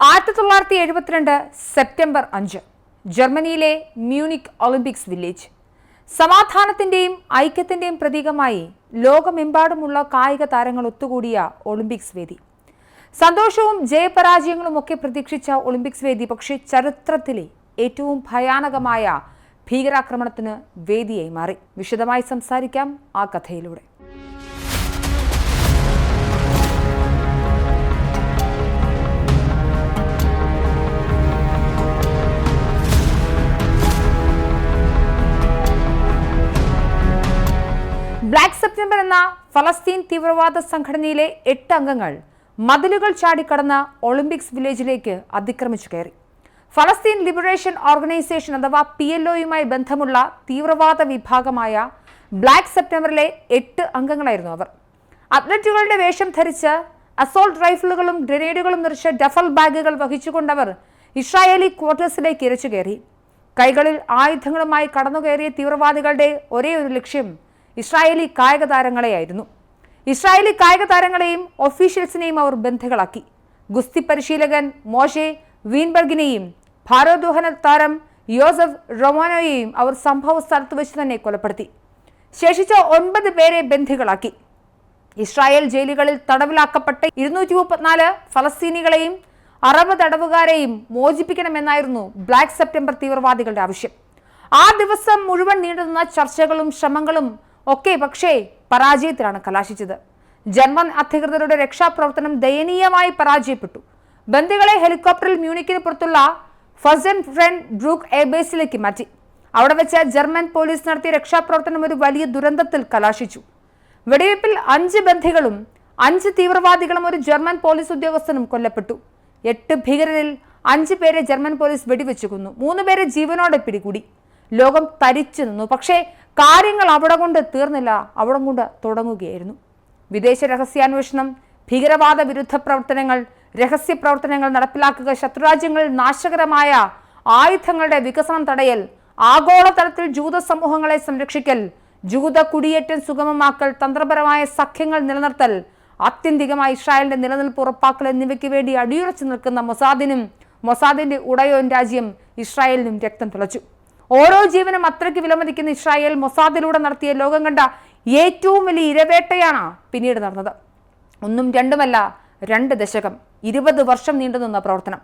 ആയിരത്തി തൊള്ളായിരത്തി എഴുപത്തിരണ്ട് സെപ്റ്റംബർ അഞ്ച് ജർമ്മനിയിലെ മ്യൂണിക് ഒളിമ്പിക്സ് വില്ലേജ്. സമാധാനത്തിന്റെയും ഐക്യത്തിന്റെയും പ്രതീകമായി ലോകമെമ്പാടുമുള്ള കായിക താരങ്ങൾ ഒത്തുകൂടിയ ഒളിമ്പിക്സ് വേദി. സന്തോഷവും ജയപരാജയങ്ങളും ഒക്കെ പ്രതീക്ഷിച്ച ഒളിമ്പിക്സ് വേദി പക്ഷേ ചരിത്രത്തിലെ ഏറ്റവും ഭയാനകമായ ഭീകരാക്രമണത്തിന് വേദിയായി മാറി. വിശദമായി സംസാരിക്കാം ആ കഥയിലൂടെ. ഫലസ്തീൻ തീവ്രവാദ സംഘടനയിലെ എട്ട് അംഗങ്ങൾ മതിലുകൾ ചാടിക്കടന്ന് ഒളിമ്പിക്സ് വില്ലേജിലേക്ക് അതിക്രമിച്ചു കയറി. ഫലസ്തീൻ ലിബറേഷൻ ഓർഗനൈസേഷൻ അഥവാ പി എൽ ഒയുമായി ബന്ധമുള്ള തീവ്രവാദ വിഭാഗമായ ബ്ലാക്ക് സെപ്റ്റംബറിലെ എട്ട് അംഗങ്ങളായിരുന്നു അവർ. അത്ലറ്റുകളുടെ വേഷം ധരിച്ച് അസോൾട്ട് റൈഫിളുകളും ഗ്രനേഡുകളും നിറച്ച ഡഫൽ ബാഗുകൾ വഹിച്ചുകൊണ്ടവർ ഇസ്രായേലി ക്വാർട്ടേഴ്സിലേക്ക് ഇരച്ചു കയറി. കൈകളിൽ ആയുധങ്ങളുമായി കടന്നുകയറിയ തീവ്രവാദികളുടെ ഒരേ ഒരു ലക്ഷ്യം ഇസ്രായേലി കായിക താരങ്ങളെയായിരുന്നു ഇസ്രായേലി കായിക താരങ്ങളെയും ഒഫീഷ്യൽസിനെയും അവർ ബന്ധുക്കളാക്കി. ഗുസ്തി പരിശീലകൻ മോഷെ വീൻബർഗിനെയും ഭാരോദ്വഹന താരം യോസഫ് റൊമാനോയെയും അവർ സംഭവ സ്ഥലത്ത് വെച്ച് തന്നെ കൊലപ്പെടുത്തി. ശേഷിച്ച ഒൻപത് പേരെ ബന്ധികളാക്കി ഇസ്രായേൽ ജയിലുകളിൽ തടവിലാക്കപ്പെട്ട ഇരുന്നൂറ്റി മുപ്പത്തിനാല് ഫലസ്തീനികളെയും അറബ് തടവുകാരെയും മോചിപ്പിക്കണമെന്നായിരുന്നു ബ്ലാക്ക് സെപ്റ്റംബർ തീവ്രവാദികളുടെ ആവശ്യം. ആ ദിവസം മുഴുവൻ നീണ്ടുനിന്ന ചർച്ചകളും ശ്രമങ്ങളും ഒക്കെ പക്ഷേ പരാജയത്തിലാണ് കലാശിച്ചത്. ജർമ്മൻ അധികൃതരുടെ രക്ഷാപ്രവർത്തനം ദയനീയമായി പരാജയപ്പെട്ടു. ബന്ദികളെ ഹെലികോപ്റ്ററിൽ മ്യൂണിക്കിന് പുറത്തുള്ള ഫസൻ ഫ്രണ്ട് ബ്രൂക്ക് എയർബേസിലേക്ക് മാറ്റി. അവിടെ വെച്ച് ജർമ്മൻ പോലീസ് നടത്തിയ രക്ഷാപ്രവർത്തനം ഒരു വലിയ ദുരന്തത്തിൽ കലാശിച്ചു. വെടിവയ്പിൽ അഞ്ച് ബന്ധികളും അഞ്ച് തീവ്രവാദികളും ഒരു ജർമ്മൻ പോലീസ് ഉദ്യോഗസ്ഥനും കൊല്ലപ്പെട്ടു. എട്ട് ഭീകരരിൽ അഞ്ച് പേരെ ജർമ്മൻ പോലീസ് വെടിവെച്ചു കൊന്നു. മൂന്ന് പേരെ ജീവനോടെ പിടികൂടി. ലോകം തരിച്ചു നിന്നു. പക്ഷേ കാര്യങ്ങൾ അവിടെ കൊണ്ട് തീർന്നില്ല. അവിടെ കൊണ്ട് തുടങ്ങുകയായിരുന്നു. വിദേശ രഹസ്യാന്വേഷണം ഭീകരവാദ വിരുദ്ധ പ്രവർത്തനങ്ങൾ രഹസ്യ പ്രവർത്തനങ്ങൾ നടപ്പിലാക്കുക ശത്രുരാജ്യങ്ങളിൽ നാശകരമായ ആയുധങ്ങളുടെ വികസനം തടയൽ ആഗോളതലത്തിൽ ജൂത സമൂഹങ്ങളെ സംരക്ഷിക്കൽ ജൂത കുടിയേറ്റം സുഗമമാക്കൽ തന്ത്രപരമായ സഖ്യങ്ങൾ നിലനിർത്തൽ ആത്യന്തികമായി ഇസ്രായേലിന്റെ നിലനിൽപ്പ് ഉറപ്പാക്കൽ എന്നിവയ്ക്ക് വേണ്ടി അടിയുറച്ചു നിൽക്കുന്ന മൊസാദിനും മൊസാദിന്റെ ഉടയോൻ രാജ്യം ഇസ്രായേലിനും രക്തം തിളച്ചു. ഓരോ ജീവനും അത്രയ്ക്ക് വിലമതിക്കുന്ന ഇസ്രായേൽ മൊസാദിലൂടെ നടത്തിയ ലോകം കണ്ട ഏറ്റവും വലിയ ഇരവേട്ടയാണ് പിന്നീട് നടന്നത്. ഒന്നും രണ്ടുമല്ല രണ്ട് ദശകം ഇരുപത് വർഷം നീണ്ടുനിന്ന പ്രവർത്തനം.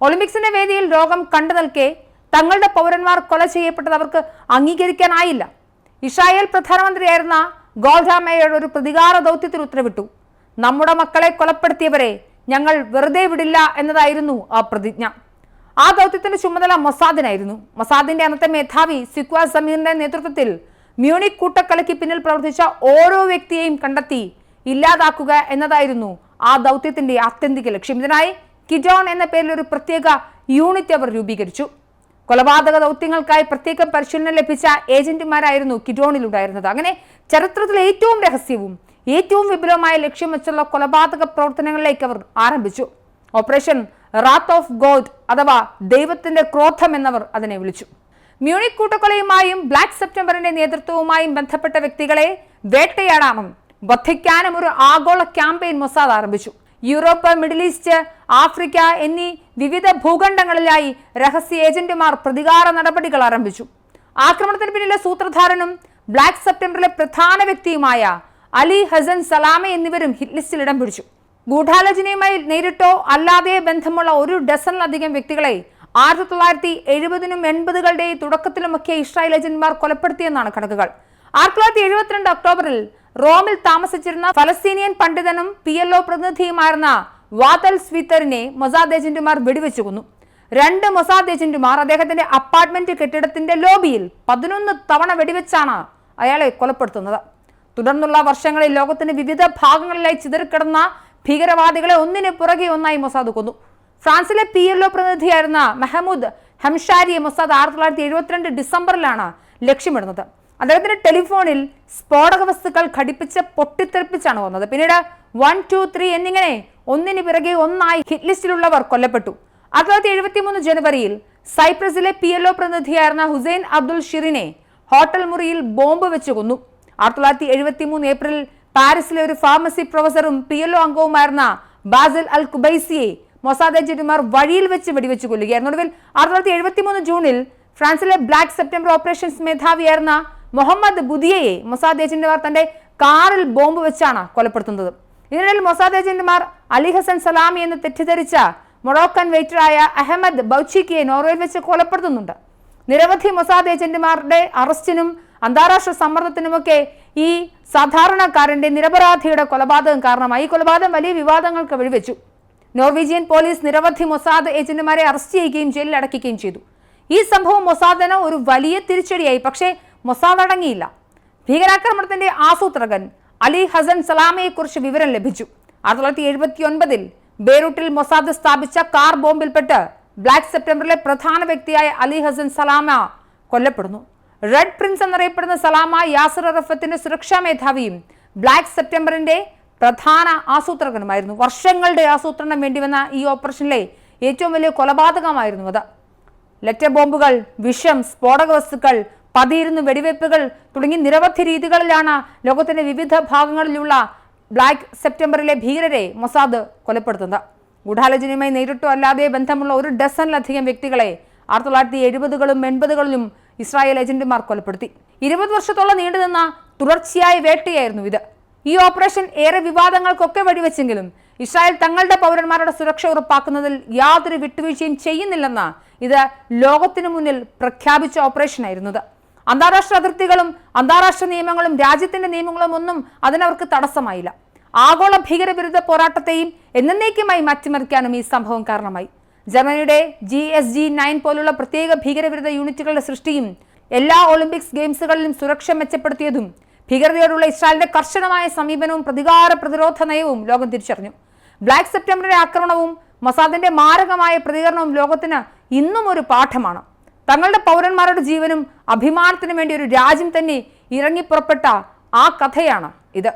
ഒളിമ്പിക്സിന്റെ വേദിയിൽ ലോകം കണ്ടു നിൽക്കെ തങ്ങളുടെ പൗരന്മാർ കൊല ചെയ്യപ്പെട്ടത് അവർക്ക് അംഗീകരിക്കാനായില്ല. ഇസ്രായേൽ പ്രധാനമന്ത്രിയായിരുന്ന ഗോൾഡാമയുടെ ഒരു പ്രതികാര ദൗത്യത്തിൽ ഉത്തരവിട്ടു. നമ്മുടെ മക്കളെ കൊലപ്പെടുത്തിയവരെ ഞങ്ങൾ വെറുതെ വിടില്ല എന്നതായിരുന്നു ആ പ്രതിജ്ഞ. ആ ദൗത്യത്തിന്റെ ചുമതല മൊസാദിനായിരുന്നു. മൊസാദിന്റെ അന്നത്തെ മേധാവി സിക്വാ സമീറിന്റെ നേതൃത്വത്തിൽ മ്യൂണിക് കൂട്ടക്കലയ്ക്ക് പിന്നിൽ പ്രവർത്തിച്ച ഓരോ വ്യക്തിയെയും കണ്ടെത്തി ഇല്ലാതാക്കുക എന്നതായിരുന്നു ആ ദൗത്യത്തിന്റെ ആത്യന്തിക ലക്ഷ്യം. ഇതിനായി കിജോൺ എന്ന പേരിൽ ഒരു പ്രത്യേക യൂണിറ്റ് അവർ രൂപീകരിച്ചു. കൊലപാതക ദൗത്യങ്ങൾക്കായി പ്രത്യേക പരിശീലനം ലഭിച്ച ഏജന്റുമാരായിരുന്നു കിഡോണിലുണ്ടായിരുന്നത് അങ്ങനെ ചരിത്രത്തിലെ ഏറ്റവും രഹസ്യവും ഏറ്റവും വിപുലമായ ലക്ഷ്യം വെച്ചുള്ള കൊലപാതക പ്രവർത്തനങ്ങളിലേക്ക് അവർ ആരംഭിച്ചു. ഓപ്പറേഷൻ റാത്ത് ഓഫ് ഗോഡ് അഥവാ ദൈവത്തിന്റെ ക്രോധം എന്നവർ അതിനെ വിളിച്ചു. മ്യൂണിക് കൂട്ടക്കൊലയുമായും ബ്ലാക്ക് സെപ്റ്റംബറിന്റെ നേതൃത്വവുമായും ബന്ധപ്പെട്ട വ്യക്തികളെ വേട്ടയാടാനും വധിക്കാനും ഒരു ആഗോള ക്യാമ്പയിൻ മൊസാദ് ആരംഭിച്ചു. യൂറോപ്പ് മിഡിൽ ഈസ്റ്റ് ആഫ്രിക്ക എന്നീ വിവിധ ഭൂഖണ്ഡങ്ങളിലായി രഹസ്യ ഏജന്റുമാർ പ്രതികാര നടപടികൾ ആരംഭിച്ചു. ആക്രമണത്തിന് പിന്നിലെ സൂത്രധാരനും ബ്ലാക്ക് സെപ്റ്റംബറിലെ പ്രധാന വ്യക്തിയുമായ അലി ഹസൻ സലാമ എന്നിവരും ഹിറ്റ് ലിസ്റ്റിൽ ഇടം പിടിച്ചു. ഗൂഢാലോചനയുമായി നേരിട്ടോ? അല്ലാതെ ബന്ധമുള്ള ഒരു ഡസനിലധികം വ്യക്തികളെ ആയിരത്തി തൊള്ളായിരത്തി എഴുപതിനും എൺപതുകളുടെ തുടക്കത്തിലുമൊക്കെ ഇസ്രായേൽ ഏജന്റുമാർ കൊലപ്പെടുത്തിയെന്നാണ് കണക്കുകൾ. ആയിരത്തി തൊള്ളായിരത്തി എഴുപത്തിരണ്ട് ഒക്ടോബറിൽ റോമിൽ താമസിച്ചിരുന്ന ഫലസ്തീനിയൻ പണ്ഡിതനും പി എൽ ഒ പ്രതിനിധിയുമായിരുന്ന വാതൽ സ്വീത്തറിനെ മൊസാദ് ഏജന്റുമാർ വെടിവെച്ചു കൊന്നു. രണ്ട് മൊസാദ് ഏജന്റുമാർ അദ്ദേഹത്തിന്റെ അപ്പാർട്ട്മെന്റ് കെട്ടിടത്തിന്റെ ലോബിയിൽ പതിനൊന്ന് തവണ വെടിവെച്ചാണ് അയാളെ കൊലപ്പെടുത്തുന്നത്. തുടർന്നുള്ള വർഷങ്ങളിൽ ലോകത്തിന്റെ വിവിധ ഭാഗങ്ങളിലായി ചിതറിക്കിടന്ന ഭീകരവാദികളെ ഒന്നിനു പുറകെ ഒന്നായി മൊസാദ് കൊന്നു. ഫ്രാൻസിലെ പി എൽ ഒ പ്രതിനിധിയായിരുന്ന മെഹമ്മൂദ് ഹംഷാരിയെ മൊസാദ് ആയിരത്തി തൊള്ളായിരത്തി എഴുപത്തിരണ്ട് ഡിസംബറിലാണ് ലക്ഷ്യമിടുന്നത്. അദ്ദേഹത്തിന്റെ ടെലിഫോണിൽ സ്ഫോടക വസ്തുക്കൾ ഘടിപ്പിച്ച് പൊട്ടിത്തെറിപ്പിച്ചാണ് വന്നത്. പിന്നീട് വൺ ടു ത്രീ എന്നിങ്ങനെ ഒന്നിന് പിറകെ ഒന്നായി ഹിറ്റ് ലിസ്റ്റിലുള്ളവർ കൊല്ലപ്പെട്ടു. ആയിരത്തി തൊള്ളായിരത്തി എഴുപത്തി മൂന്ന് ജനുവരിയിൽ സൈപ്രസിലെ പി എൽ ഒ പ്രതിനിധിയായിരുന്ന ഹുസൈൻ അബ്ദുൽ ഷിറിനെ ഹോട്ടൽ മുറിയിൽ ബോംബ് വെച്ച് കൊന്നു. ആയിരത്തി തൊള്ളായിരത്തി എഴുപത്തി മൂന്ന് ഏപ്രിൽ പാരീസിലെ ഒരു ഫാർമസി പ്രൊഫസറും പി എൽ ഒ അംഗവുമായിരുന്ന ബാസിൽ അൽ കുബൈസിയെ മൊസാദ് ഏജന്റുമാർ വഴിയിൽ വെച്ച് വെടിവെച്ച് കൊല്ലുകയായിരുന്നു. ഒടുവിൽ ആയിരത്തി തൊള്ളായിരത്തി എഴുപത്തി മൂന്ന് ജൂണിൽ ഫ്രാൻസിലെ ബ്ലാക്ക് സെപ്റ്റംബർ ഓപ്പറേഷൻസ് മേധാവിയായിരുന്ന മുഹമ്മദ് ബുദിയയെ മൊസാദ് ഏജന്റുമാർ തന്റെ കാറിൽ ബോംബ് വെച്ചാണ് കൊലപ്പെടുത്തുന്നത്. ഇതിനിടയിൽ മൊസാദ് ഏജന്റുമാർ അലി ഹസൻ സലാമി എന്ന് തെറ്റിദ്ധരിച്ച മൊറോക്കൻ വെയിറ്ററായ അഹമ്മദ് ബൌച്ചിക്കിയെ നോർവേയിൽ വെച്ച് കൊലപ്പെടുത്തുന്നുണ്ട്. നിരവധി മൊസാദ് ഏജന്റുമാരുടെ അറസ്റ്റിനും അന്താരാഷ്ട്ര സമ്മർദ്ദത്തിനുമൊക്കെ ഈ സാധാരണക്കാരന്റെ നിരപരാധിയുടെ കൊലപാതകം കാരണമായി. ഈ കൊലപാതകം വലിയ വിവാദങ്ങൾക്ക് വഴിവെച്ചു. നോർവീജിയൻ പോലീസ് നിരവധി മൊസാദ് ഏജന്റുമാരെ അറസ്റ്റ് ചെയ്യുകയും ജയിലിൽ അടയ്ക്കുകയും ചെയ്തു. ഈ സംഭവം മൊസാദിന് ഒരു വലിയ തിരിച്ചടിയായി. പക്ഷേ മൊസാദ് അടങ്ങിയില്ല. ഭീകരാക്രമണത്തിന്റെ ആസൂത്രകൻ അലി ഹസൻ സലാമയെക്കുറിച്ച് വിവരം ലഭിച്ചു. ആയിരത്തി തൊള്ളായിരത്തി എഴുപത്തി ഒൻപതിൽ ബെയ്റൂട്ടിൽ മൊസാദ് സ്ഥാപിച്ച കാർ ബോംബിൽപ്പെട്ട് ബ്ലാക്ക് സെപ്റ്റംബറിലെ പ്രധാന വ്യക്തിയായ അലി ഹസൻ സലാമ കൊല്ലപ്പെടുന്നു. റെഡ് പ്രിൻസ് എന്നറിയപ്പെടുന്ന സലാമ യാസർ അറഫത്തിന്റെ സുരക്ഷാ മേധാവിയും ബ്ലാക്ക് സെപ്റ്റംബറിന്റെ പ്രധാന ആസൂത്രകനുമായിരുന്നു. വർഷങ്ങളുടെ ആസൂത്രണം വേണ്ടിവന്ന ഈ ഓപ്പറേഷനിലെ ഏറ്റവും വലിയ കൊലപാതകമായിരുന്നു അത്. ലെറ്റർ ബോംബുകൾ വിഷം സ്ഫോടക വസ്തുക്കൾ പതിയിരുന്ന് വെടിവയ്പ്പുകൾ തുടങ്ങി നിരവധി രീതികളിലാണ് ലോകത്തിന്റെ വിവിധ ഭാഗങ്ങളിലുള്ള ബ്ലാക്ക് സെപ്റ്റംബറിലെ ഭീകരരെ മൊസാദ് കൊലപ്പെടുത്തുന്നത്. ഗൂഢാലോചനയുമായി നേരിട്ടോ അല്ലാതെ ബന്ധമുള്ള ഒരു ഡസനിലധികം വ്യക്തികളെ ആയിരത്തി തൊള്ളായിരത്തി എഴുപതുകളും എൺപതുകളിലും ഇസ്രായേൽ ഏജന്റുമാർ കൊലപ്പെടുത്തി. ഇരുപത് വർഷത്തോളം നീണ്ടുനിന്ന തുടർച്ചയായ വേട്ടയായിരുന്നു ഇത്. ഈ ഓപ്പറേഷൻ ഏറെ വിവാദങ്ങൾക്കൊക്കെ വഴിവെച്ചെങ്കിലും ഇസ്രായേൽ തങ്ങളുടെ പൗരന്മാരുടെ സുരക്ഷ ഉറപ്പാക്കുന്നതിൽ യാതൊരു വിട്ടുവീഴ്ചയും ചെയ്യുന്നില്ലെന്ന് ഇത് ലോകത്തിനു മുന്നിൽ പ്രഖ്യാപിച്ച ഓപ്പറേഷനായിരുന്നത്. അന്താരാഷ്ട്ര അതിർത്തികളും അന്താരാഷ്ട്ര നിയമങ്ങളും രാജ്യത്തിന്റെ നിയമങ്ങളും ഒന്നും അതിനവർക്ക് തടസ്സമായില്ല. ആഗോള ഭീകരവിരുദ്ധ പോരാട്ടത്തെയും എന്നേക്കുമായി മാറ്റിമറിക്കാനും ഈ സംഭവം കാരണമായി. ജർമ്മനിയുടെ ജി എസ് ജി നയൻ പോലുള്ള പ്രത്യേക ഭീകരവിരുദ്ധ യൂണിറ്റുകളുടെ സൃഷ്ടിയും എല്ലാ ഒളിമ്പിക്സ് ഗെയിംസുകളിലും സുരക്ഷ മെച്ചപ്പെടുത്തിയതും ഭീകരതയോടുള്ള ഇസ്രായേലിന്റെ കർശനമായ സമീപനവും പ്രതികാര പ്രതിരോധ നയവും ലോകം തിരിച്ചറിഞ്ഞു. ബ്ലാക്ക് സെപ്റ്റംബറിന്റെ ആക്രമണവും മസാദിന്റെ മാരകമായ പ്രതികരണവും ലോകത്തിന് ഇന്നും ഒരു പാഠമാണ്. തങ്ങളുടെ പൗരന്മാരുടെ ജീവനും അഭിമാനത്തിനും വേണ്ടി ഒരു രാജ്യം തന്നെ ഇറങ്ങിപ്പുറപ്പെട്ട ആ കഥയാണ് ഇത്.